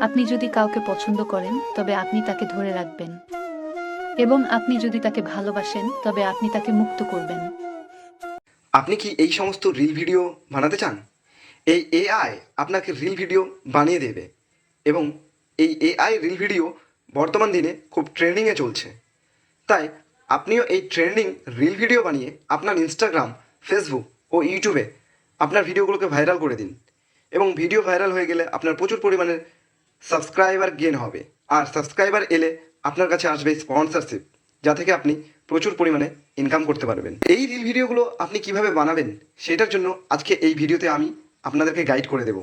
আপনি যদি কাউকে পছন্দ করেন, তবে আপনি তাকে ধরে রাখবেন। এবং আপনি যদি তাকে ভালোবাসেন, তবে আপনি তাকে মুক্ত করবেন। আপনি কি এই সমস্ত রিল ভিডিও বানাতে চান? এই এআই আপনাকে রিল ভিডিও বানিয়ে দেবে। এবং এই এআই রিল ভিডিও বর্তমান দিনে খুব ট্রেন্ডিংয়ে চলছে। তাই আপনিও এই ট্রেন্ডিং রিল ভিডিও বানিয়ে আপনার ইনস্টাগ্রাম ফেসবুক ও ইউটিউবে আপনার ভিডিওগুলোকে ভাইরাল করে দিন। এবং ভিডিও ভাইরাল হয়ে গেলে আপনার প্রচুর পরিমাণে সাবস্ক্রাইবার গেন হবে। আর সাবস্ক্রাইবার এলে আপনার কাছে আসবে স্পন্সরশিপ যা থেকে আপনি প্রচুর পরিমাণে ইনকাম করতে পারবেন। এই রিল ভিডিওগুলো আপনি কীভাবে বানাবেন, সেটার জন্য আজকে এই ভিডিওতে আমি আপনাদেরকে গাইড করে দেব।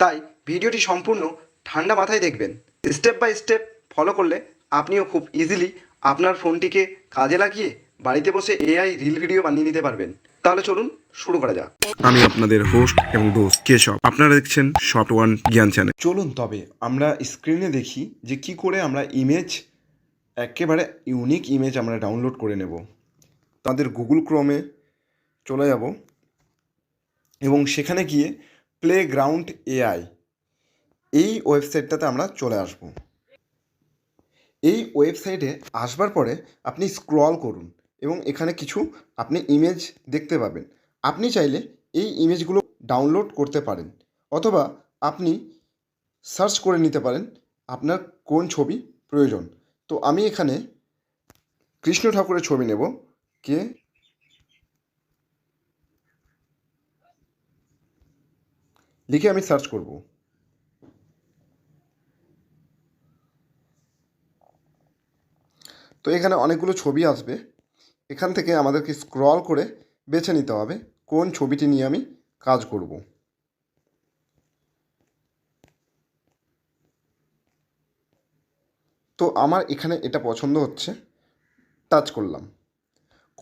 তাই ভিডিওটি সম্পূর্ণ ঠান্ডা মাথায় দেখবেন। স্টেপ বাই স্টেপ ফলো করলে আপনিও খুব ইজিলি আপনার ফোনটিকে কাজে লাগিয়ে বাড়িতে বসে এআই রিল ভিডিও বানিয়ে নিতে পারবেন। তাহলে চলুন শুরু করা যাক। আমি আপনাদের হোস্ট এবং দোস্ত কেশব। আপনারা দেখছেন শর্ট ওয়ান জ্ঞান চ্যানেল চলুন তবে আমরা স্ক্রিনে দেখি যে কি করে আমরা ইমেজ একেবারে ইউনিক ইমেজ আমরা ডাউনলোড করে নেব। তাদের গুগল ক্রোমে চলে যাব এবং সেখানে গিয়ে প্লে গ্রাউন্ড এআই এই ওয়েবসাইটটাতে আমরা চলে আসব। এই ওয়েবসাইটে আসবার পরে আপনি স্ক্রল করুন। এবং এখানে কিছু আপনি ইমেজ দেখতে পাবেন। আপনি চাইলে এই ইমেজগুলো ডাউনলোড করতে পারেন অথবা আপনি সার্চ করে নিতে পারেন আপনার কোন ছবি প্রয়োজন। তো আমি এখানে কৃষ্ণ ঠাকুরের ছবি নেব। কে? লিখে আমি সার্চ করব। তো এখানে অনেকগুলো ছবি আসবে। এখান থেকে আমাদেরকে স্ক্রল করে বেছে নিতে হবে কোন ছবিটি নিয়ে আমি কাজ করব। তো আমার এখানে এটা পছন্দ হচ্ছে টাচ করলাম।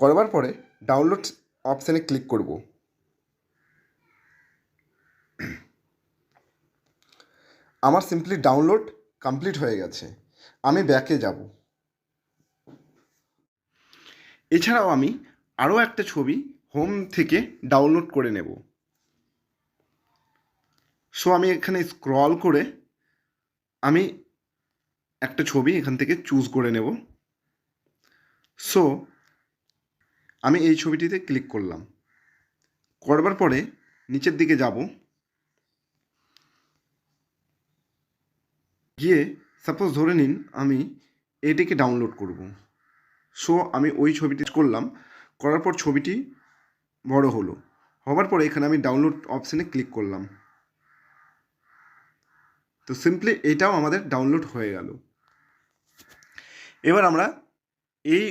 করবার পরে ডাউনলোড অপশানে ক্লিক করব। আমার সিম্পলি ডাউনলোড কমপ্লিট হয়ে গেছে, আমি ব্যাকে যাব। এছাড়াও আমি আরও একটা ছবি হোম থেকে ডাউনলোড করে নেব। সো আমি এখানে স্ক্রল করে আমি একটা ছবি এখান থেকে চুজ করে নেব। সো আমি এই ছবিটিতে ক্লিক করলাম। করবার পরে নিচের দিকে যাব। গিয়ে সাপোজ ধরে নিন আমি এটিকে ডাউনলোড করব। সো আমি ওই ছবিটি করলাম। করার পর ছবিটি বড় হলো। হবার পরে এখানে আমি ডাউনলোড অপশানে ক্লিক করলাম। তো সিম্পলি এটাও আমাদের ডাউনলোড হয়ে গেল। এবার আমরা এই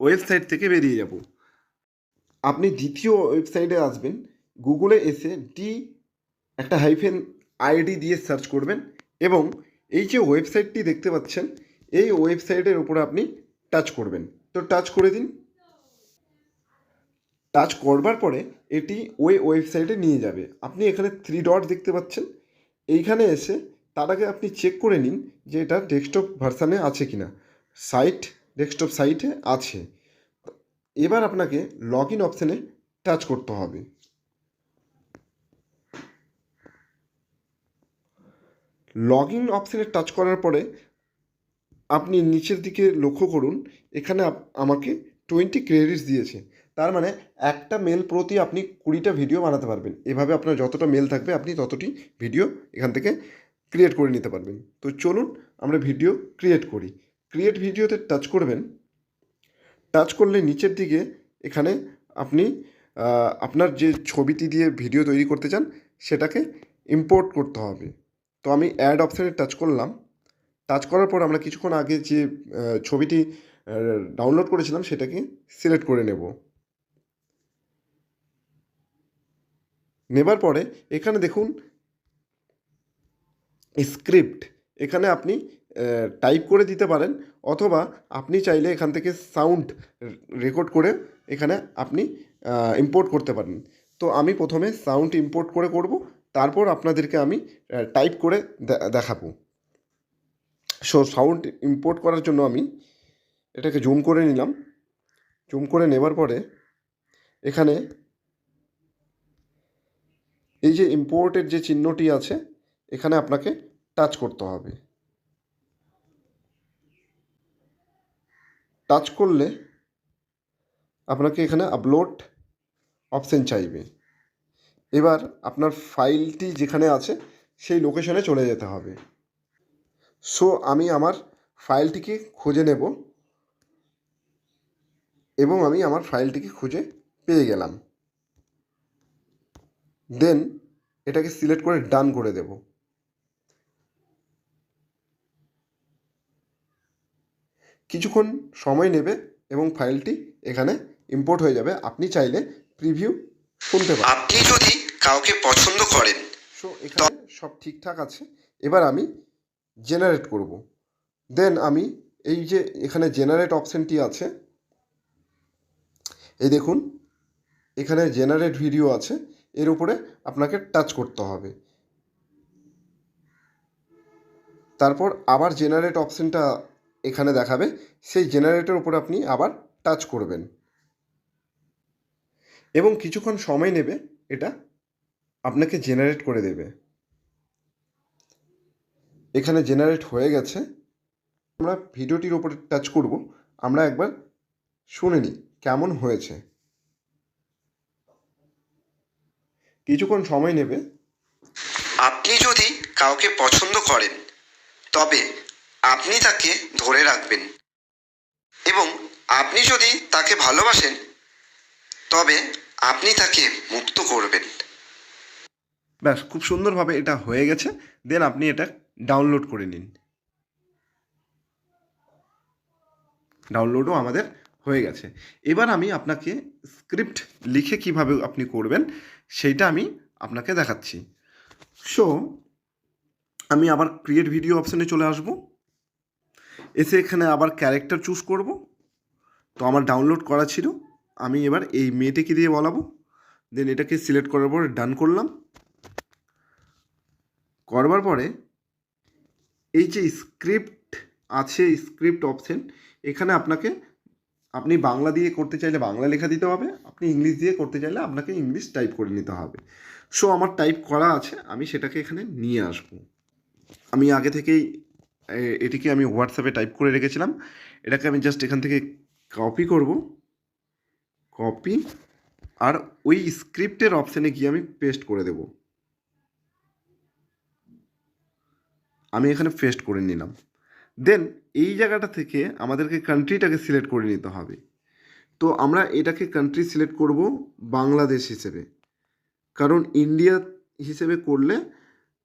ওয়েবসাইট থেকে বেরিয়ে যাব। আপনি দ্বিতীয় ওয়েবসাইটে আসবেন। গুগলে এসে ডি একটা হাইফেন আইডি দিয়ে সার্চ করবেন এবং এই যে ওয়েবসাইটটি দেখতে পাচ্ছেন, এই ওয়েবসাইটের উপরে আপনি টাচ করবেন। তো টাচ করে দিন। টাচ করবার পরে এটি ওই ওয়েবসাইটে নিয়ে যাবে। আপনি এখানে থ্রি ডট দেখতে পাচ্ছেন। এইখানে এসে তার আগে আপনি চেক করে নিন যে এটা ডেস্কটপ ভার্সানে আছে কি না সাইট ডেস্কটপ সাইটে আছে। এবার আপনাকে লগ ইন অপশানে টাচ করতে হবে। লগ ইন অপশানে টাচ করার পরে আপনি নিচের দিকে লক্ষ্য করুন, এখানে আমাকে টোয়েন্টি ক্রেডিটস দিয়েছে। তার মানে একটা মেল প্রতি আপনি কুড়িটা ভিডিও বানাতে পারবেন। এভাবে আপনার যতটা মেল থাকবে, আপনি ততটি ভিডিও এখান থেকে ক্রিয়েট করে নিতে পারবেন। তো চলুন আমরা ভিডিও ক্রিয়েট করি। ক্রিয়েট ভিডিওতে টাচ করবেন। টাচ করলে নিচের দিকে এখানে আপনি আপনার যে ছবিটি দিয়ে ভিডিও তৈরি করতে চান, সেটাকে ইম্পোর্ট করতে হবে। তো আমি অ্যাড অপশানে টাচ করলাম। টাচ করার পর আমরা কিছুক্ষণ আগে যে ছবিটি ডাউনলোড করেছিলাম সেটাকে সিলেক্ট করে নেব। নেবার পরে এখানে দেখুন স্ক্রিপ্ট এখানে আপনি টাইপ করে দিতে পারেন অথবা আপনি চাইলে এখান থেকে সাউন্ড রেকর্ড করে এখানে আপনি ইম্পোর্ট করতে পারেন। তো আমি প্রথমে সাউন্ড ইম্পোর্ট করে করব, তারপর আপনাদেরকে আমি টাইপ করে দেখাবো। সো সাউন্ড ইম্পোর্ট করার জন্য আমি এটাকে জুম করে নিলাম। জুম করে নেবার পরে এখানে এই যে ইম্পোর্টের যে চিহ্নটি আছে, এখানে আপনাকে টাচ করতে হবে। টাচ করলে আপনাকে এখানে আপলোড অপশন চাইবে। এবার আপনার ফাইলটি যেখানে আছে, সেই লোকেশনে চলে যেতে হবে। সো আমি আমার ফাইলটিকে খুঁজে নেব এবং আমি আমার ফাইলটিকে খুঁজে পেয়ে গেলাম। দেন এটাকে সিলেক্ট করে ডান করে দেব। কিছুক্ষণ সময় নেবে এবং ফাইলটি এখানে ইম্পোর্ট হয়ে যাবে। আপনি চাইলে প্রিভিউ শুনতে পারেন। আপনি যদি কাউকে পছন্দ করেন সো এখানে সব ঠিকঠাক আছে। এবার আমি জেনারেট করব। দেন আমি এই যে এখানে জেনারেট অপশানটি আছে, এই দেখুন, এখানে জেনারেট ভিডিও আছে, এর উপরে আপনাকে টাচ করতে হবে। তারপর আবার জেনারেট অপশানটা এখানে দেখাবে, সেই জেনারেটের উপরে আপনি আবার টাচ করবেন। এবং কিছুক্ষণ সময় নেবে, এটা আপনাকে জেনারেট করে দেবে। এখানে জেনারেট হয়ে গেছে। আমরা ভিডিওটির ওপরে টাচ করব। আমরা একবার শুনে নিই কেমন হয়েছে। কিছুক্ষণ সময় নেবে। আপনি যদি কাউকে পছন্দ করেন তবে আপনি তাকে ধরে রাখবেন। এবং আপনি যদি তাকে ভালোবাসেন তবে আপনি তাকে মুক্ত করবেন। ব্যাস খুব সুন্দরভাবে এটা হয়ে গেছে। দেন আপনি এটা ডাউনলোড করে নিন। ডাউনলোডও আমাদের হয়ে গেছে। এবার আমি আপনাকে স্ক্রিপ্ট লিখে কীভাবে আপনি করবেন, সেইটা আমি আপনাকে দেখাচ্ছি। সো আমি আবার ক্রিয়েট ভিডিও অপশানে চলে আসব। এসে এখানে আবার ক্যারেক্টার চুজ করব। তো আমার ডাউনলোড করা ছিল। আমি এবার এই মেয়েটিকে দিয়ে বলাবো। দেন এটাকে সিলেক্ট করার পর ডান করলাম। করবার পরে এই যে স্ক্রিপ্ট আছে স্ক্রিপ্ট অপশন এখানে আপনাকে, আপনি বাংলা দিয়ে করতে চাইলে বাংলা লেখা দিতে হবে, আপনি ইংলিশ দিয়ে করতে চাইলে আপনাকে ইংলিশ টাইপ করে নিতে হবে। সো আমার টাইপ করা আছে, আমি সেটাকে এখানে নিয়ে আসব। আমি আগে থেকেই এটিকে আমি হোয়াটসঅ্যাপে টাইপ করে রেখেছিলাম। এটাকে আমি জাস্ট এখান থেকে কপি করব। কপি আর ওই স্ক্রিপ্টের অপশানে গিয়ে আমি পেস্ট করে দেবো। আমি এখানে পেস্ট করে নিলাম। দেন এই জায়গাটা থেকে আমাদেরকে কান্ট্রিটাকে সিলেক্ট করে নিতে হবে। তো আমরা এটাকে কান্ট্রি সিলেক্ট করব বাংলাদেশ হিসেবে। কারণ ইন্ডিয়া হিসেবে করলে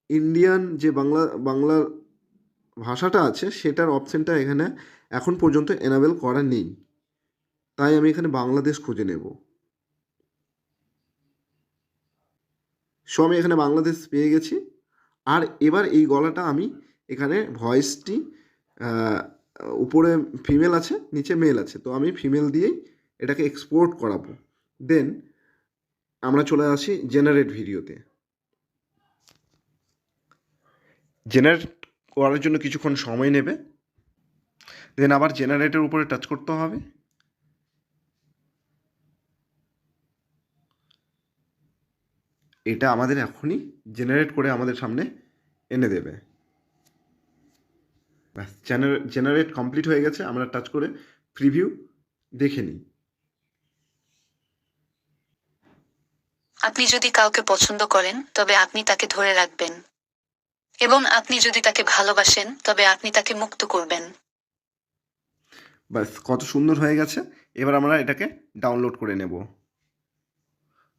ইন্ডিয়ান যে বাংলা বাংলা ভাষাটা আছে, সেটার অপশানটা এখানে এখন পর্যন্ত এনাবেল করা নেই। তাই আমি এখানে বাংলাদেশ খুঁজে নেব। সো আমি এখানে বাংলাদেশ পেয়ে গেছি। আর এবার এই গলাটা আমি এখানে ভয়েসটি উপরে ফিমেল আছে, নিচে মেল আছে। তো আমি ফিমেল দিয়েই এটাকে এক্সপোর্ট করাবো। দেন আমরা চলে আসি জেনারেট ভিডিওতে জেনারেট করার জন্য কিছুক্ষণ সময় নেবে। দেন আবার জেনারেটের উপরে টাচ করতে হবে। এটা আমাদের এখনই জেনারেট করে আমাদের সামনে এনে দেবে। ব্যাস জেনারেট কমপ্লিট হয়ে গেছে আমরা টাচ করে প্রিভিউ দেখে নিই। আপনি যদি কাউকে পছন্দ করেন তবে আপনি তাকে ধরে রাখবেন। এবং আপনি যদি তাকে ভালোবাসেন তবে আপনি তাকে মুক্ত করবেন। ব্যাস কত সুন্দর হয়ে গেছে। এবার আমরা এটাকে ডাউনলোড করে নেব।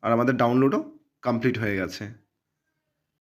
আর আমাদের ডাউনলোডও কমপ্লিট হয়ে গেছে।